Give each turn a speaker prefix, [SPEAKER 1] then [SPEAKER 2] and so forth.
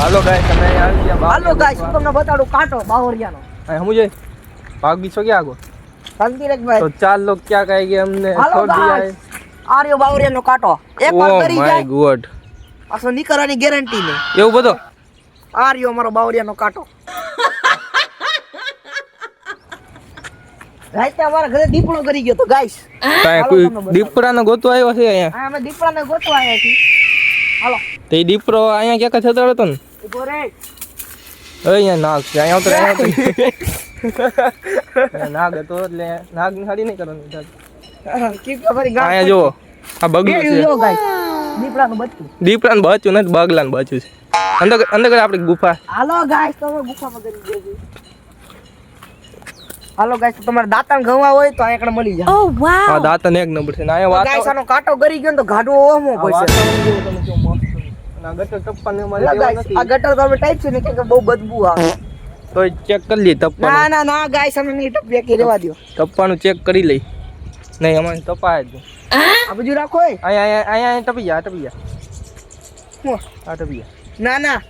[SPEAKER 1] હાલો ગાય તમે આવી ગયા
[SPEAKER 2] હાલો ગાય હું તમને બતાડું કાંટો બાવરિયાનો
[SPEAKER 1] અહીં સમજે ભાગ બીછો ક્યાં આગો?
[SPEAKER 2] શાંતિરેખભાઈ
[SPEAKER 1] તો ચાર લોગ ક્યાં કહી ગયા અમને? છોડ દિયા
[SPEAKER 2] આર્યો બાવરિયાનો કાંટો. એક વાર કરી
[SPEAKER 1] માય
[SPEAKER 2] જાય.
[SPEAKER 1] ગોડ.
[SPEAKER 2] પાછો નીકળવાની ગેરંટી નહીં.
[SPEAKER 1] એવું બધો?
[SPEAKER 2] આર્યો મારો બાવરિયાનો કાંટો. રાતે અમારા ઘરે દીપડો કરી ગયો તો ગાઈસ
[SPEAKER 1] કોઈ દીપડાનો ગોતો આવ્યો છે અહીંયા?
[SPEAKER 2] આ અમે દીપડાને આવ્યા છીએ. હાલો.
[SPEAKER 1] તે દીપડો અહીંયા ક્યાંક છતરાડો હતો ને
[SPEAKER 2] ઊભો રે
[SPEAKER 1] અહીંયા નાગ છે અહીંયા ઉતરે અહીંયા નાગ હતો એટલે નાગની હાડી નહીં કરવાની
[SPEAKER 2] કી ખબર
[SPEAKER 1] અહીંયા જુઓ આ બગલું છે
[SPEAKER 2] જો ગાઈસ દીપડાનું બચ્ચું
[SPEAKER 1] દીપડાને બચ્યું નથી બગલાને બચ્યું છે અંદર અંદર આપણી ગુફા
[SPEAKER 2] હાલો ગાઈસ તમે ગુફામાં કરી દેજો હાલો ગાઈસ તમારે દાંતણ ઘવા હોય તો અહીંયા મળી જાય
[SPEAKER 3] ઓ.
[SPEAKER 1] આ દાંતન એક નંબર છે. ને અહીંયા
[SPEAKER 2] ગાઈસ આનો કાંટો ગરી ગયો ને તો ગાડો ઓમો પડશે
[SPEAKER 1] છે. અને આ અમારે
[SPEAKER 2] ગટર તો અમે ટાઈપ છે ને કે બહુ બદબુ આવે.
[SPEAKER 1] તોય ચેક કરી લઈએ
[SPEAKER 2] ના ના ના ગાય અમે નહીં ટપિયા કે રેવા દો.
[SPEAKER 1] ટપ્પાનું ચેક કરી લઈ. નહીં અમારે ટપાય જ.
[SPEAKER 2] આ બાજુ રાખો
[SPEAKER 1] અહીંયા અહીંયા અહીંયા ટપી આ ટપી આ
[SPEAKER 2] ના ના.